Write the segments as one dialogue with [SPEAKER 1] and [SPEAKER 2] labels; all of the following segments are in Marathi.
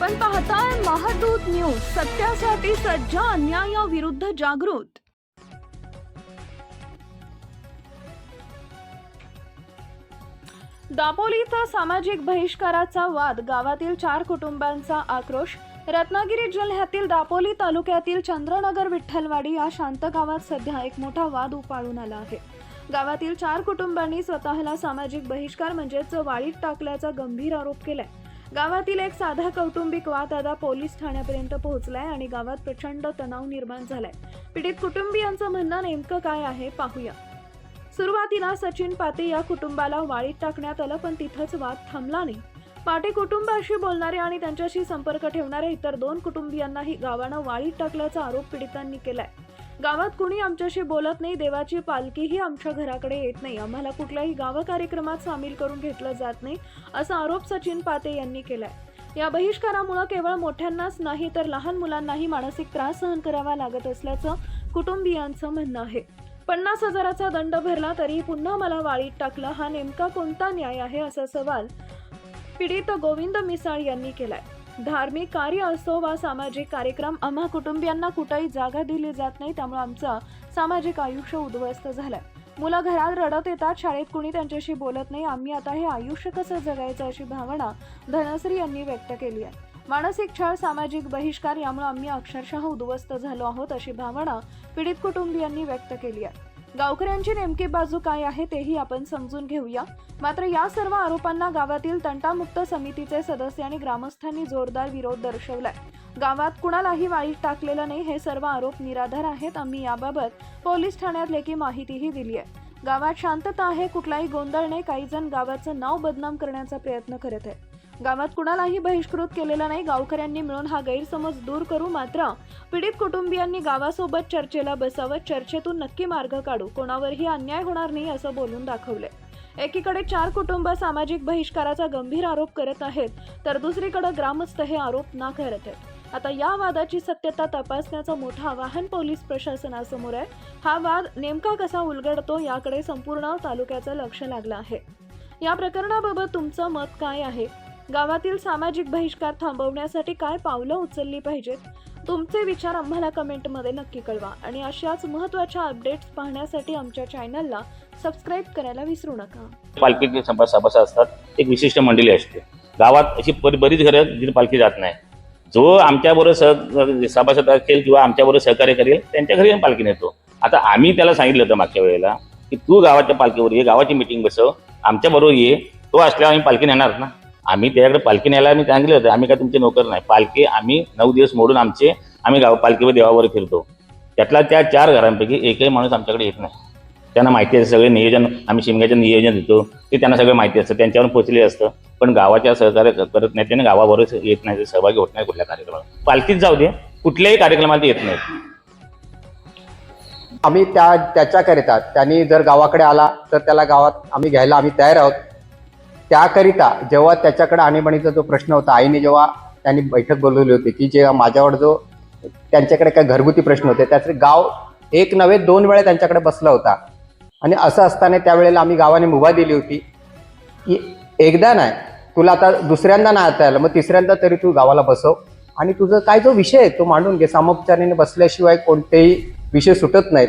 [SPEAKER 1] आपण पाहताय महादूत न्यूज सत्यासाठी सज्ज अन्यायाविरुद्ध जागृत. दापोली इथं सामाजिक बहिष्काराचा वाद गावातील चार कुटुंबांचा आक्रोश. रत्नागिरी जिल्ह्यातील दापोली तालुक्यातील चंद्रनगर विठ्ठलवाडी या शांत गावात सध्या एक मोठा वाद उपाळून आला आहे. गावातील चार कुटुंबांनी स्वतःला सामाजिक बहिष्कार म्हणजेच वाळीत टाकल्याचा गंभीर आरोप केलाय. गावातील एक साधा कौटुंबिक वाद आता पोलीस ठाण्यापर्यंत पोहोचलाय आणि गावात प्रचंड तणाव निर्माण झालाय. पीडित कुटुंबियांचं म्हणणं नेमकं काय आहे पाहूया. सुरुवातीला सचिन पाटे या कुटुंबाला वाळीत टाकण्यात आलं पण तिथंच वाद थांबला नाही. पाटे कुटुंबाशी बोलणारे आणि त्यांच्याशी संपर्क ठेवणारे इतर दोन कुटुंबियांनाही गावानं वाळीत टाकल्याचा आरोप पीडितांनी केलाय. गावात कुणी आमच्याशी बोलत नाही देवाची पालखीही आमच्या घराकडे येत नाही. आम्हाला कुठल्याही गाव कार्यक्रमात सामील करून घेतलं जात नाही असा आरोप सचिन पाते यांनी केलाय. या बहिष्कारामुळे केवळ मोठ्यांनाच नाही तर लहान मुलांनाही मानसिक त्रास सहन करावा लागत असल्याचं कुटुंबियांचं म्हणणं आहे. पन्नास हजाराचा दंड भरला तरी पुन्हा मला वाळीत टाकलं हा नेमका कोणता न्याय आहे असा सवाल पीडित गोविंद मिसाळ यांनी केलाय. धार्मिक कार्य असो वा सामाजिक कार्यक्रम आम्हा कुटुंबियांना कुठेही जागा दिली जात नाही त्यामुळे आमचं सामाजिक आयुष्य उद्ध्वस्त झालं मुलं घरात रडत येतात शाळेत कुणी त्यांच्याशी बोलत नाही आम्ही आता हे आयुष्य कसं जगायचं अशी भावना धनश्री यांनी व्यक्त केली आहे. मानसिक छळ सामाजिक बहिष्कार यामुळे आम्ही अक्षरशः उद्ध्वस्त झालो आहोत अशी भावना पीडित कुटुंबियांनी व्यक्त केली आहे. गावकऱ्यांची नेमकी बाजू काय आहे तेही आपण समजून घेऊया. मात्र या सर्व आरोपांना गावातील तंटामुक्त समितीचे सदस्य आणि ग्रामस्थांनी जोरदार विरोध दर्शवलाय. गावात कुणालाही वाईट टाकलेलं नाही हे सर्व आरोप निराधार आहेत आम्ही याबाबत पोलीस ठाण्यात लेखी माहितीही दिली आहे. गावात शांतता आहे कुठलाही गोंधळ नाही काही जण गावाचं नाव बदनाम करण्याचा प्रयत्न करत आहे गावात कुणालाही बहिष्कृत केलेला नाही. गावकऱ्यांनी मिळून हा गैरसमज दूर करू मात्र पीडित कुटुंबियांनी गावासोबत चर्चेला बसावं चर्चेतून नक्की मार्ग काढू. कोणावरही अन्याय होणार नाही असं बोलून दाखवले. एकीकडे चार कुटुंब सामाजिक बहिष्काराचा गंभीर आरोप करत आहेत तर दुसरीकडे ग्रामस्थ हे आरोप नाकारत आहेत. आता या वादाची सत्यता तपासण्याचं मोठं आवाहन पोलीस प्रशासनासमोर आहे. हा वाद नेमका कसा उलगडतो याकडे संपूर्ण तालुक्याचं लक्ष लागलं आहे. या प्रकरणाबाबत तुमचं मत काय आहे? गावातील सामाजिक बहिष्कार थांबवण्यासाठी काय पावलं उचलली पाहिजेत? तुमचे विचार आम्हाला कमेंटमध्ये नक्की कळवा आणि अशाच महत्त्वाच्या अपडेट्स पाहण्यासाठी आमच्या चॅनलला सबस्क्राईब करायला विसरू नका.
[SPEAKER 2] पालखीचे सभा सभासद असतात एक विशिष्ट मंडळी असते. गावात अशी बरीच घरं जिथे पालखी जात नाही. जो आमच्याबरोबर सह सभासद असेल किंवा आमच्याबरोबर सहकार्य करेल त्यांच्या घरी पालखी नेतो. आता आम्ही त्याला सांगितलं होतं मागच्या वेळेला की तू गावाच्या पालखीवर ये गावाची मिटिंग बसव आमच्याबरोबर ये तो असल्यावर आम्ही पालखी नेणार ना? आम्ही त्याच्याकडे पालखी न्यायला आम्ही सांगितलं होतं. आम्ही काय तुमचे नोकर नाही. पालखी आम्ही नऊ दिवस मोडून आमचे आम्ही गाव पालखीवर देवावर फिरतो. त्यातला त्या चार घरांपैकी एकही माणूस आमच्याकडे येत नाही. त्यांना माहिती असतं सगळे नियोजन आम्ही शिमग्याचं नियोजन देतो. ते त्यांना सगळं माहिती असतं. त्यांच्यावर पोचले असतं. पण गावाच्या सहकार्य करत नाही त्याने गावाबरोबर येत नाही सहभागी होत नाही कुठल्या कार्यक्रमात. पालखीत जाऊ दे कुठल्याही कार्यक्रमात येत नाहीत
[SPEAKER 3] आम्ही त्या त्याच्याकरिता त्यांनी जर गावाकडे आला तर त्याला गावात आम्ही घ्यायला आम्ही तयार आहोत. त्याकरिता जेव्हा त्याच्याकडे आणीबाणीचा जो प्रश्न होता आईने जेव्हा त्यांनी बैठक बोलवली होती की जेव्हा माझ्यावर जो त्यांच्याकडे काही घरगुती प्रश्न होते त्याचे गाव एक नव्हे दोन वेळा त्यांच्याकडे बसला होता. आणि असं असताना त्यावेळेला आम्ही गावाने मुभा दिली होती की एकदा नाही तुला आता दुसऱ्यांदा नाही आता आलं मग तिसऱ्यांदा तरी तू गावाला बसव. आणि तुझं काय जो विषय आहे तो मांडून घे. सामोपचाराने बसल्याशिवाय कोणतेही विषय सुटत नाहीत.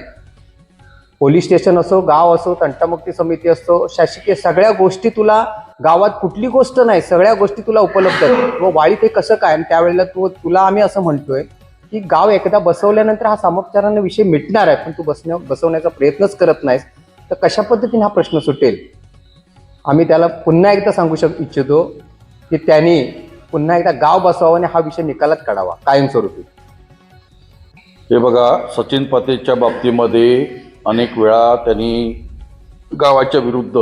[SPEAKER 3] पोलीस स्टेशन असो गाव असो तंटामुक्ती समिती असो शासकीय सगळ्या गोष्टी तुला गावात कुठली गोष्ट नाही सगळ्या गोष्टी तुला उपलब्ध आहेत. व वाळी हे कसं काय? आणि त्यावेळेला तू तुला आम्ही असं म्हणतोय की गाव एकदा बसवल्यानंतर हा सामोपचाराने विषय मिटणार आहे पण तू बसण्या बसवण्याचा प्रयत्नच करत नाहीस. तर कशा पद्धतीने हा प्रश्न सुटेल? आम्ही त्याला पुन्हा एकदा सांगू शक इच्छितो की त्यांनी पुन्हा एकदा गाव बसवावं आणि हा विषय निकालात काढावा कायमस्वरूपी.
[SPEAKER 4] हे बघा सचिन पातेच्या बाबतीमध्ये अनेक वेळा त्यांनी गावाच्या विरुद्ध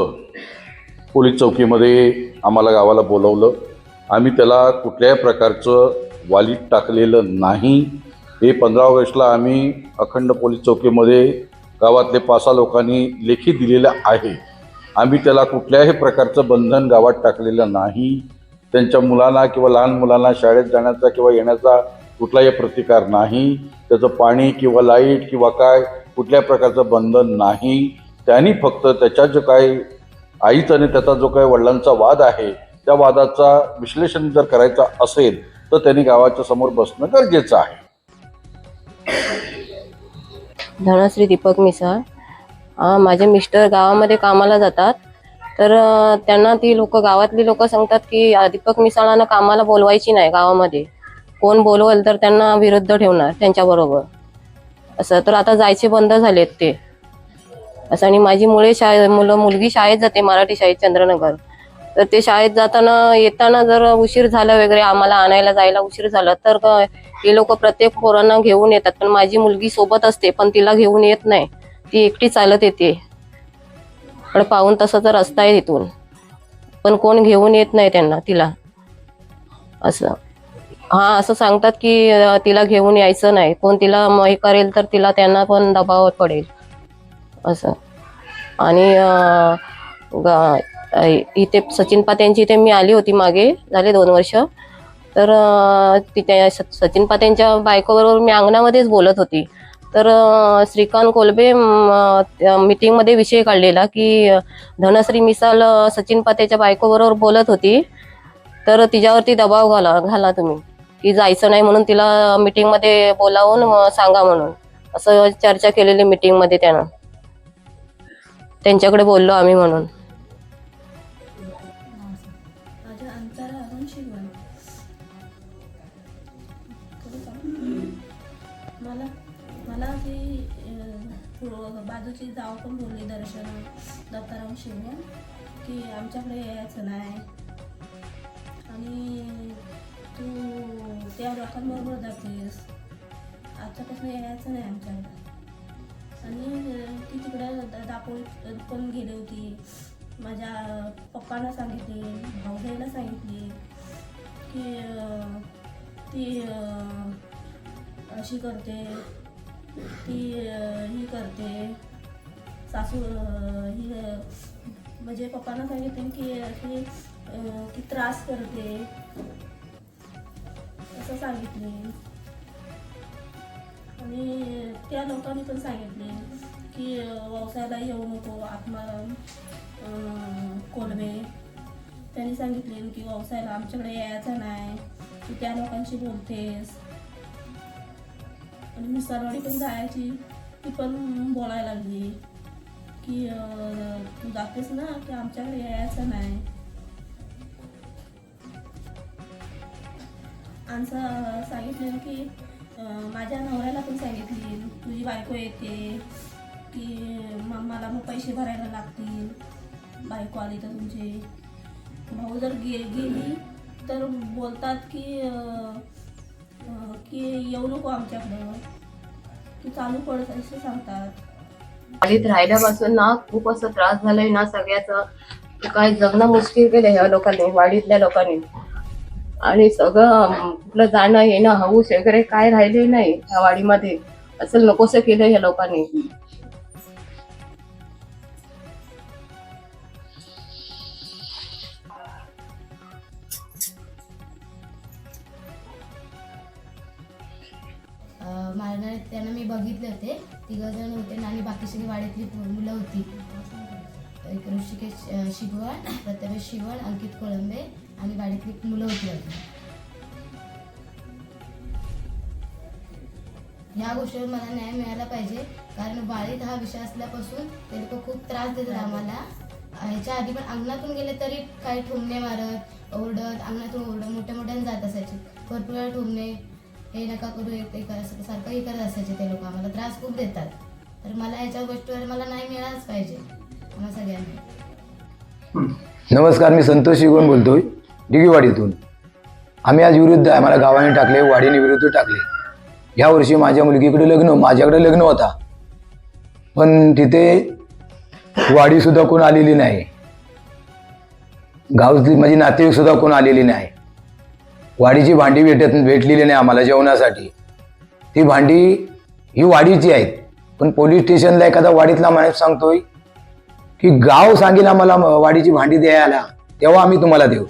[SPEAKER 4] पोलीस चौकीमध्ये आम्हाला गावाला बोलवलं. आम्ही त्याला कुठल्याही प्रकारचं वालीत टाकलेलं नाही. हे पंधरा ऑगस्टला आम्ही अखंड पोलीस चौकीमध्ये गावातले पाच सहा लोकांनी लेखी दिलेलं आहे. आम्ही त्याला कुठल्याही प्रकारचं बंधन गावात टाकलेलं नाही. त्यांच्या मुलांना किंवा लहान मुलांना शाळेत जाण्याचा किंवा येण्याचा कुठलाही प्रतिकार नाही. त्याचं पाणी किंवा लाइट किंवा काय कुठल्या प्रकारचं बंधन नाही. त्यांनी फक्त त्याच्या जो काही आईचा आणि त्याचा जो काही वडिलांचा वाद आहे त्या वादाचा विश्लेषण जर करायचा असेल तर त्यांनी गावाच्या समोर बसणं गरजेचं आहे.
[SPEAKER 5] धनश्री दीपक मिसाळ. माझे मिस्टर गावामध्ये कामाला जातात. तर त्यांना ती लोक गावातली लोक सांगतात की दीपक मिसाळांना कामाला बोलवायची नाही गावामध्ये. कोण बोलवल तर त्यांना विरुद्ध ठेवणार त्यांच्याबरोबर. असं. तर आता जायचे बंद झालेत ते. असं आणि माझी मुळे शाळे मुलं मुलगी शाळेत जाते मराठी शाळेत चंद्रनगर. तर ते शाळेत जाताना येताना जर उशीर झाला वगैरे आम्हाला आणायला जायला उशीर झाला तर हे लोक प्रत्येक पोरांना घेऊन येतात. पण माझी मुलगी सोबत असते पण तिला घेऊन येत नाही. ती एकटी चालत येते. पण पाहून तसाचा रस्ता आहे तिथून पण कोण घेऊन येत नाही त्यांना तिला. असं. हा असं सांगतात की तिला घेऊन यायचं नाही. कोण तिला म- हे करेल तर तिला त्यांना पण दबाव पडेल. असं. आणि अं, इथे सचिन पात्यांची इथे मी आली होती मागे झाले दोन वर्ष. तर तिथे स- सचिन पात्यांच्या बायकोबरोबर मी अंगणामध्येच बोलत होती. तर श्रीकांत कोलबे मीटिंगमध्ये विषय काढलेला की धनश्री मिसाल सचिन पात्याच्या बायकोबरोबर बोलत होती. तर तिच्यावरती दबाव घाला घाला तुम्ही. की जायचं नाही म्हणून तिला मीटिंगमध्ये बोलावून सांगा म्हणून. असं चर्चा केलेली मीटिंगमध्ये त्यानं. त्यांच्याकडे बोललो आम्ही म्हणून.
[SPEAKER 6] त्या लोकांबरोबर जातेस आजच्यापासून यायचं नाही आमच्याकडे. आणि ती तिकडं दा- पण गेली होती. माझ्या पप्पांना सांगितले भाऊजाईला सांगितले की ती अशी करते ती अं, ही करते. सासू ही म्हणजे पप्पांना सांगितले की अशी ती त्रास करते. असं सांगितले आणि त्या लोकांनी पण सांगितले की व्यवसायाला येऊ नको आत्मा अं, कोलबे त्यांनी सांगितले की व्यवसायाला आमच्याकडे यायचं नाही तू त्या लोकांशी बोलतेस. आणि मिसळवाडी पण जायची ती पण बोलायला लागली की तू जातेस ना की आमच्याकडे यायचं नाही. आमचं सांगितलेलं की माझ्या नवऱ्याला पण सांगितली तुझी बायको येते की मला मग पैसे भरायला लागतील बायको आली तर तुमचे. भाऊ जर गे गेली तर बोलतात की की येऊ नको आमच्याकडं. तू चालू पडत असे सांगतात.
[SPEAKER 5] वाडीत राहिल्यापासून ना खूप असं त्रास झालाय ना सगळ्याचं. काय जगणं मुश्किल केलं ह्या लोकांनी वाडीतल्या लोकांनी. आणि सगळं कुठलं जाणं येणं हौस वगैरे काय राहिले नाही ह्या वाडीमध्ये. असं नकोसं केलं ह्या लोकांनी.
[SPEAKER 7] अं, त्यांना मी बघितले होते. तिघं जण होते आणि बाकी सगळी वाड्यातली मुलं होती. एक ऋषिकेश शिगवण प्रथमेश शिवण अंकित कोळंबे आणि वाड्यातली मुलं होती अजून. ह्या गोष्टीवर मला न्याय मिळाला पाहिजे. कारण वाळीत हा विषय असल्यापासून ते लोक खूप त्रास देतात आम्हाला. ह्याच्या आधी पण अंगणातून गेले तरी काही ठोंबणे मारत ओरडत अंगणातून ओरडत मोठ्या मोठ्याने जात असायचे. भरपूर वेळा ठोंबणे हे नका करू हे ते करा असं सारखं हे करत असायचे ते लोक आम्हाला. त्रास खूप देतात. तर मला याच्या गोष्टीवर मला नाही मिळालंच पाहिजे. आम्हा सगळ्यांना.
[SPEAKER 8] नमस्कार मी संतोष शिगवण बोलतोय. डिगीवाडीतून. आम्ही आज विरुद्ध आहे. मला गावाने टाकले वाडीने विरुद्ध टाकले. ह्या वर्षी माझ्या मुलगीकडे लग्न माझ्याकडे लग्न होता. पण तिथे वाडीसुद्धा कोण आलेली नाही. गावातली माझी नातेवाईकसुद्धा कोण आलेली नाही. वाडीची भांडी भेटत भेटलेली नाही आम्हाला जेवणासाठी. ती भांडी ही वाडीची आहेत. पण पोलीस स्टेशनला एखादा वाडीतला माणूस सांगतोय की गाव सांगेल आम्हाला वाडीची भांडी द्यायला. तेव्हा आम्ही तुम्हाला देऊ.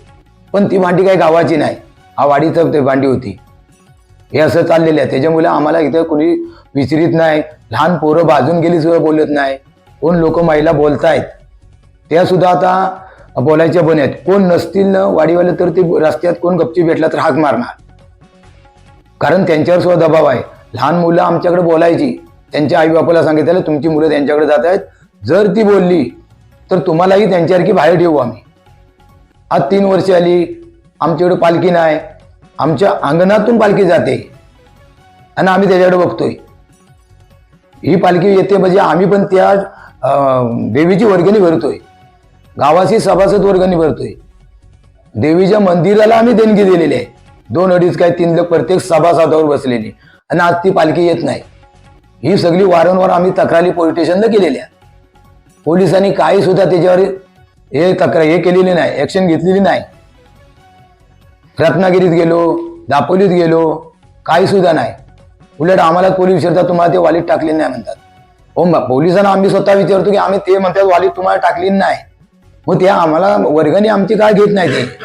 [SPEAKER 8] पण ती भांडी काही गावाची नाही. हा वाडीचं ते भांडी होती. हे असं चाललेलं आहे. त्याच्यामुळे आम्हाला इथं कोणी विचरित नाही. लहान पोरं बाजून गेली सुद्धा बोलत नाही. कोण लोक महिला बोलतायत? त्या सुद्धा आता बोलायच्या बन आहेत. कोण नसतील ना वाडीवाले तर ते रस्त्यात कोण गपची भेटला तर हाक मारणार. कारण त्यांच्यावर सुद्धा दबाव आहे. लहान मुलं आमच्याकडे बोलायची. त्यांच्या आई बापाला सांगितलं तुमची मुलं त्यांच्याकडे जात आहेत जर ती बोलली तर तुम्हालाही त्यांच्यासारखी बाहेर ठेवू आम्ही. आज तीन वर्षे आली आमच्याकडे पालखी नाही. आमच्या अंगणातून पालखी जाते. आणि आम्ही त्याच्याकडे बघतोय. ही पालखी येते म्हणजे आम्ही पण त्या देवीची वर्गणी भरतोय. गावाची सभासद वर्गणी भरतोय. देवीच्या मंदिराला आम्ही देणगी दिलेली आहे. दोन अडीच काय तीन लोक प्रत्येक सभासदावर बसलेली. आणि आज ती पालखी येत नाही. ही सगळी वारंवार आम्ही तक्रारी पोलीस स्टेशनला केलेल्या पोलिसांनी काही सुद्धा त्याच्यावर हे तक्रार हे केलेली नाही ऍक्शन घेतलेली नाही. रत्नागिरीत गेलो दापोलीत गेलो काही सुद्धा नाही. उलट आम्हाला पोलीस विचारतात तुम्हाला ते वालीत टाकले नाही म्हणतात. हो मग पोलिसांना आम्ही स्वतः विचारतो की आम्ही ते म्हणतात वालीत तुम्हाला टाकली नाही. मग त्या आम्हाला वर्गणी आमची काय घेत नाही ते?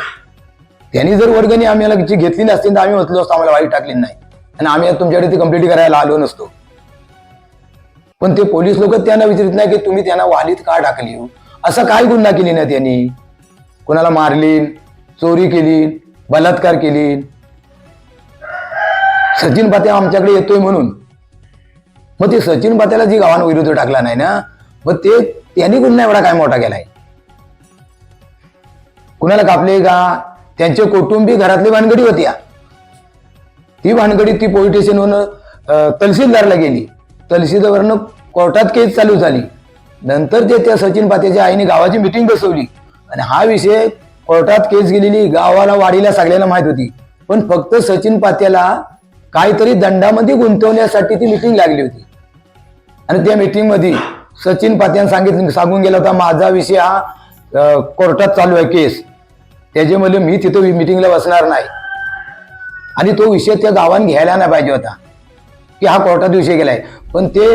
[SPEAKER 8] त्यांनी जर वर्गणी आम्हाला जी घेतली नसती तर आम्ही म्हटलो असतो आम्हाला वाईट टाकली नाही. आणि आम्ही तुमच्याकडे ती कंप्लीट करायला आलो नसतो. पण ते पोलीस लोक त्यांना विचारित नाही की तुम्ही त्यांना वालीत का टाकली हो? असं काय गुन्हा केली ना त्यांनी कोणाला मारली चोरी केली बलात्कार केली सचिन पात्या आमच्याकडे येतोय म्हणून. मग ते सचिन पात्याला जी गावांविरुद्ध टाकला नाही ना मग ते त्यांनी गुन्हा एवढा काय मोठा केलाय? कुणाला कापले का? त्यांचे कौटुंबिक घरातली भानगडी होती ती भानगडी ती पोलीस स्टेशनवरून तहसीलदारला गेली. तहसीलदारनं कोर्टात केस चालू झाली. नंतर ते त्या सचिन पात्याच्या आईने गावाची मिटिंग बसवली आणि हा विषय कोर्टात केस गेलेली गावाला वाडीला सगळ्यांना माहीत होती. पण फक्त सचिन पात्याला काहीतरी दंडामध्ये गुंतवण्यासाठी ती मिटिंग लागली होती. आणि त्या मिटिंगमध्ये सचिन पात्यानं सांगितलं सांगून गेला होता माझा विषय हा कोर्टात चालू आहे केस. त्याच्यामुळे मी तिथं मिटिंगला बसणार नाही. आणि तो विषय त्या गावाने घ्यायला नाही पाहिजे होता. की हा कोर्टात विषय गेलाय. पण ते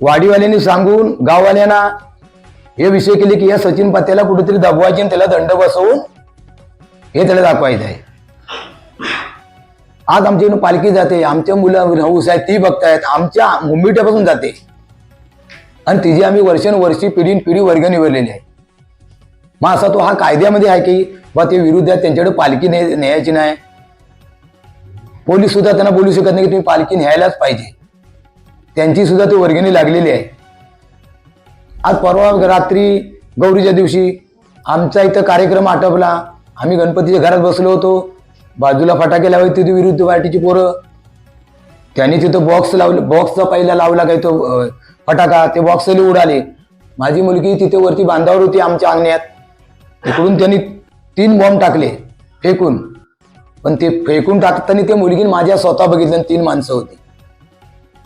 [SPEAKER 8] वाडीवाल्यांनी सांगून गाववाल्यांना हे विषय केले की या सचिन पात्याला कुठेतरी दबवायचे आणि त्याला दंड बसवून हे त्याला दाखवायचं आहे. आज आमच्या इकडून पालखी जाते आमच्या मुलं हौस आहेत ती बघतायत आमच्या मुंबईट्यापासून जाते. आणि तिची आम्ही वर्षानुवर्षी पिढीन पिढी वर्ग निवडलेली आहे. मग असा तो हा कायद्यामध्ये आहे की बा ते विरुद्ध आहेत त्यांच्याकडे पालखी न्यायची नाही. पोलीस सुद्धा त्यांना बोलू शकत नाही की तुम्ही पालखी न्यायलाच पाहिजे. त्यांची सुद्धा ती वर्गणी लागलेली आहे. आज परवा रात्री गौरीच्या दिवशी आमचा इथं कार्यक्रम आटपला. आम्ही गणपतीच्या घरात बसलो होतो. बाजूला फटाके लावले तिथे विरुद्ध पार्टीची पोरं. त्यांनी तिथं बॉक्स लावलं बॉक्सचा पहिला लावला काही तो फटाका. ते बॉक्सली उडाले. माझी मुलगी तिथे वरती बांधावर होती आमच्या अंगण्यात. इकडून त्यांनी तीन बॉम्ब टाकले फेकून. पण ते फेकून टाकताना ते मुलगीने माझ्या स्वतः बघितलं तीन माणसं होती.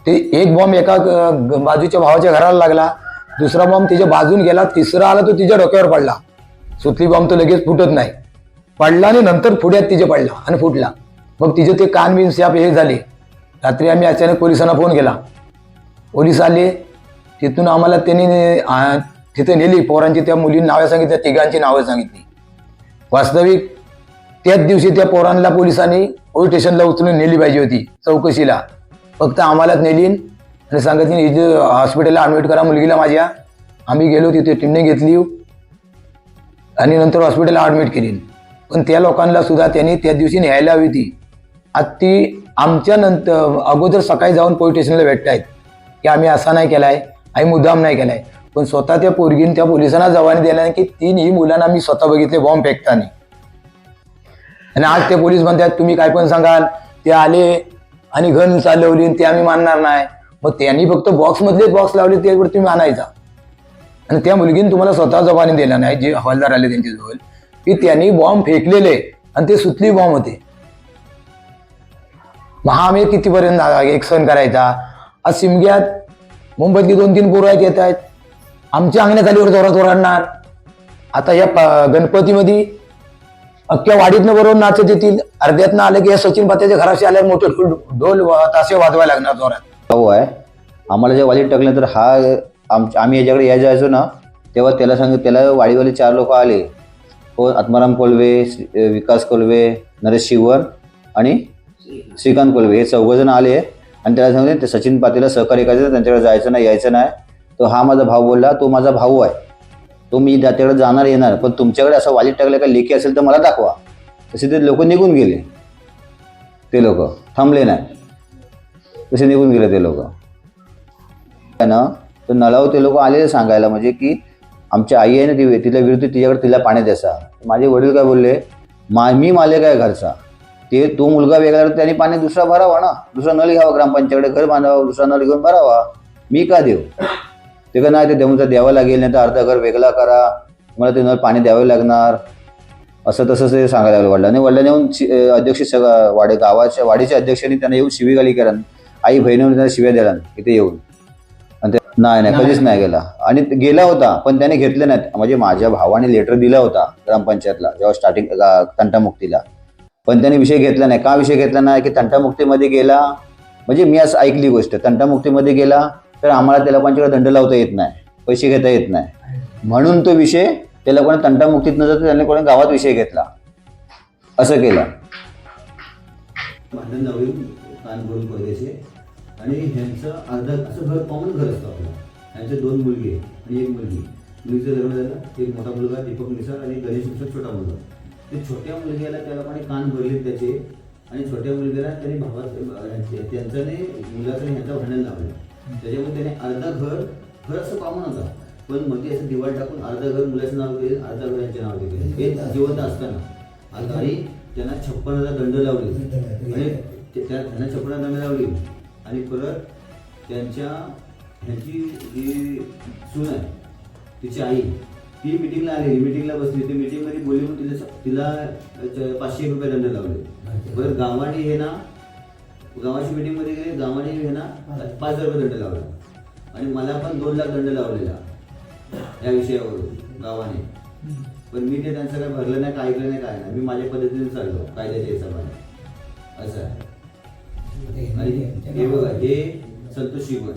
[SPEAKER 8] ते एक बॉम्ब एका ग- बाजूच्या भावाच्या घराला लागला. दुसरा बॉम्ब तिच्या बाजून गेला. तिसरा आला तो तिच्या डोक्यावर पडला. सुतली बॉम्ब तो लगेच फुटत नाही. पडला आणि नंतर पुढ्यात तिचे पडला आणि फुटला. मग तिचे ते कान बिन स्याप हे झाले. रात्री आम्ही अचानक पोलिसांना फोन केला. पोलीस आले. तिथून आम्हाला त्यांनी तिथे नेली. पोरांची त्या मुलींनी नावं सांगितली त्या तिघांची नावं सांगितली. वास्तविक त्याच दिवशी त्या पोरांना पोलिसांनी पोलीस स्टेशनला उचलून नेली पाहिजे होती चौकशीला. फक्त आम्हालाच नेली. आणि सांगितली इथे हॉस्पिटलला ॲडमिट करा मुलगीला माझ्या. आम्ही गेलो तिथे टीमने घेतली. आणि नंतर हॉस्पिटलला ॲडमिट केली. पण त्या लोकांना सुद्धा त्यांनी त्या दिवशी न्यायला हवी ती आज ती आमच्या नंतर अगोदर सकाळी जाऊन पोलीस स्टेशनला भेटतायत की आम्ही असा नाही केला आहे आम्ही मुद्दाम नाही केला आहे पण स्वतः त्या पोरगीने त्या पोलिसांना जवानी दिला की तीनही मुलांना मी स्वतः बघितले बॉम्ब फेकताना. आणि आज ते पोलीस म्हणतात तुम्ही काय पण सांगाल. ते आले आणि घन चालवली ते आम्ही मानणार नाही. मग त्यांनी फक्त बॉक्स मधले बॉक्स लावले त्यावर तुम्ही आणायचा. आणि त्या मुलगीने तुम्हाला स्वतः जबानी दिला नाही जे हवालदार आले त्यांच्याजवळ. की त्यांनी बॉम्ब फेकलेले आणि ते सुतली बॉम्ब होते. महामे आम्ही कितीपर्यंत एक सण करायचा? आज सिमग्यात मुंबईतली दोन तीन पोरं आहेत येत आहेत. आमच्या अंगण्यात आलीवर जोरात ओरडणार. आता या गणपतीमध्ये अख्ख्या वाडीतनं बरोबर नाचत येतील अर्ध्यातनं आलं की या सचिन पात्याच्या घराशी आल्यावर मोठे ढोल तासे वाजवायला लागणार जोरात.
[SPEAKER 9] भाऊ आहे. आम्हाला जेव्हा वाडीत टाकलं तर हा आम आम्ही याच्याकडे या जायचो ना तेव्हा त्याला सांग त्याला वाडीवाले चार लोक आले. हो आत्माराम कोल्वे विकास कोल्वे नरेश शिवर आणि श्रीकांत कोल्वे. हे चौघजण आले आणि त्याला सांगितलं ते सचिन पाटीलला सहकार्य करायचं त्यांच्याकडे जायचं नाही यायचं नाही. तो हा माझा भाऊ बोलला तो माझा भाऊ आहे. तो मी त्याच्याकडे जाणार येणार. पण तुमच्याकडे असं वालीत टाकलं का लेखी असेल तर मला दाखवा. तसे ते लोक निघून गेले. ते लोक. थांबले नाही तसे निघून गेले ते लोक. ना तर नळावर ते लोक आलेले सांगायला म्हणजे की आमच्या आई आहे ना ती तिला विरुद्ध तिच्याकडे तिला पाणी द्यायचा. माझे वडील काय बोलले मा मी मालक आहे घरचा. ते तो मुलगा वेगळा त्याने पाणी दुसरा भरावा ना. दुसरा नळ घ्यावा ग्रामपंचायतकडे घर बांधावा दुसरा नळ घेऊन भरावा. मी का देऊ? ते का नाही ते देऊन द्यावं लागेल नाही तर अर्धा घर वेगळा करा. मला ते नळ पाणी द्यावे लागणार. असं तसं ते सांगायला लागलं वडिलांनी. वडिलांनी येऊन अध्यक्ष सगळं वाडे गावाच्या वाडीच्या अध्यक्षांनी त्यांना येऊन शिवीगाली करा आई बहिणीवर त्यांना शिव्या दिला इथे येऊन. आणि ते नाही नाही कधीच नाही गेला. आणि गेला होता पण त्याने घेतले नाहीत. म्हणजे माझ्या भावाने लेटर दिला होता ग्रामपंचायतला जेव्हा स्टार्टिंग तंटामुक्तीला. पण त्याने विषय घेतला नाही. का विषय घेतला नाही? की तंटामुक्तीमध्ये गेला. म्हणजे मी असं ऐकली गोष्ट. तंटामुक्तीमध्ये गेला. तर आम्हाला त्या लोकांच्याकडे दंड लावता येत नाही पैसे घेता येत नाही. म्हणून तो विषय त्या लोकांना तंटामुक्तीत न जाता त्यांनी कोणी गावात विषय घेतला. असं केलं.
[SPEAKER 10] भांडण लावली कान भरून परदेशे आणि ह्यांचं अर्धा असं घर कॉमन घर असतं आपलं. ह्यांचे दोन मुलगी आणि एक मुलगी. मुलीचं लग्न झालं एक मोठा मुलगा दीपक मिसळ आणि गणेश मिसळ छोटा मुलगा. ते छोट्या मुलग्याला त्या लोकांनी कान भरले त्याचे. आणि छोट्या मुलग्याला त्यांनी भावात त्यांचं नाही मुलाचं नाही ह्यांचं भांडण लावलं. त्याच्यामुळे त्याने अर्धा घर घर असं कॉमन होतं. पण मध्ये असं दिवाळ टाकून अर्धा घर मुलाचं नाव केलं अर्धा घर यांच्या नाव केलं हे जिवंत असताना. आणि आणि त्यांना छप्पन हजार दंड लावले. आणि ते- त्या त्यांना छप्पन हजार दंड लावली. आणि परत त्यांच्या ह्यांची जी सून आहे तिची आई ती मिटिंगला आलेली मिटिंगला बसली. ती मिटिंगमध्ये बोलली म्हणून तिला तिला पाचशे रुपये दंड लावले. बरं गावाने हे ना गावाची मिटिंगमध्ये गेले गावाने हे ना पाच हजार रुपये दंड लावला. आणि मला पण दोन लाख दंड लावलेला या विषयावरून गावाने. पण मी ते त्यांचं काय भरलं नाही काय ऐकलं नाही काय नाही. मी माझ्या पद्धतीने चाललो कायद्याच्या हिशोबाने. असं आहे. आणि हे बघा हे संतोष शिवण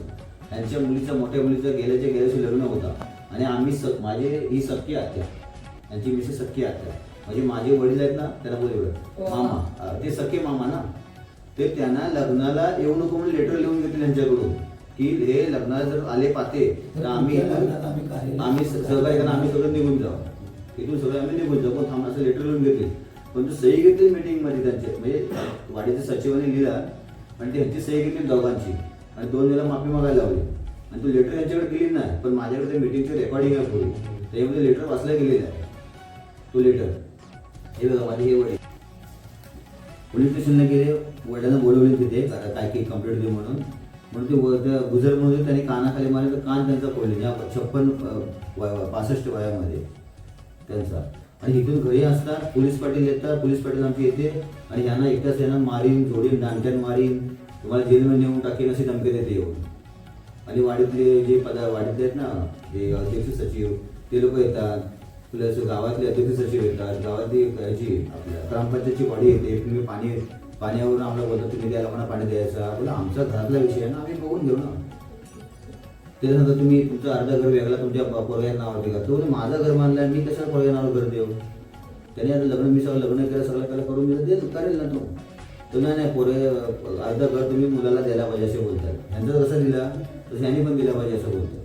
[SPEAKER 10] यांच्या मुलीचं मोठ्या मुलीचं गेल्याच्या गेल्याशी लग्न होता. आणि आम्ही स माझे ही सख्खी आत्या. यांची मिसेस सख्खी आत्या. म्हणजे माझे वडील आहेत ना त्याला बोल एवढं मामा. ते सख्खे मामा ना? ते त्यांना लग्नाला येऊ नको म्हणून लेटर लिहून घेतले त्यांच्याकडून की हे लग्नाला जर आले पाते तर आम्ही आम्ही सहकार्य करा आम्ही सगळं निघून जाऊ. इथून सगळं आम्ही निघून जाऊ. पण थांबा असं लेटर लिहून घेतले. पण तो सही घेतली मीटिंगमध्ये त्यांचे म्हणजे वाडीच्या सचिवाने लिहिला आणि त्यांची सही घेतली दोघांची. आणि दोन वेळा माफी मागायला लावली. आणि तो लेटर त्यांच्याकडे गेली नाही पण माझ्याकडे मीटिंगची रेकॉर्डिंग आहे पुढे त्याच्यामध्ये लेटर वाचलं गेलेलं आहे तो लेटर हे बघा माझे हे वडील. पोलीस स्टेशनला गेले वडिलांना बोलवले तिथे काय काय की कंप्लेंट दे म्हणून. म्हणून ते व- गुजर म्हणून त्यांनी कानाखाली मारले तर कान त्यांचा फोडले या छप्पन पासष्ट वयामध्ये त्यांचा. आणि इथून घरी असतात पोलीस पाटील येतात पोलीस पाटील आमची येते आणि यांना एकटाच यांना मारीन जोडीन दांड्यान मारीन तुम्हाला जेलमध्ये नेऊन टाकेन अशी धमकी देते येऊन. आणि वाडीतले जे पदा वाडीतले आहेत ना जे अध्यक्ष सचिव ते लोक येतात. तुला गावातली अतिथी सचिव येतात गावातली याची आपल्या. ग्रामपंचायतची बॉडी येते तुम्ही पाणी पाण्यावरून आम्हाला बोलतात तुम्ही त्या लोकांना पाणी द्यायचं. बोला आमचा घरातला विषय आहे ना आम्ही बघून घेऊ ना. त्याच्यानंतर तुम्ही तुमचं अर्धा घर वेगळा तुमच्या पोरग्या नावावर का तो माझं घर बांधलं मी कशाला पोरग्या नावावर घर देऊ? त्याने आता लग्न मी सगळं लग्न केलं सगळं त्याला करून दिलं दे करेल ना तो. तो नाही नाही पोरे अर्धा घर तुम्ही मुलाला द्यायला पाहिजे असे बोलतात. यांचं कसं दिला तसं यांनी पण दिला पाहिजे असं बोलतात.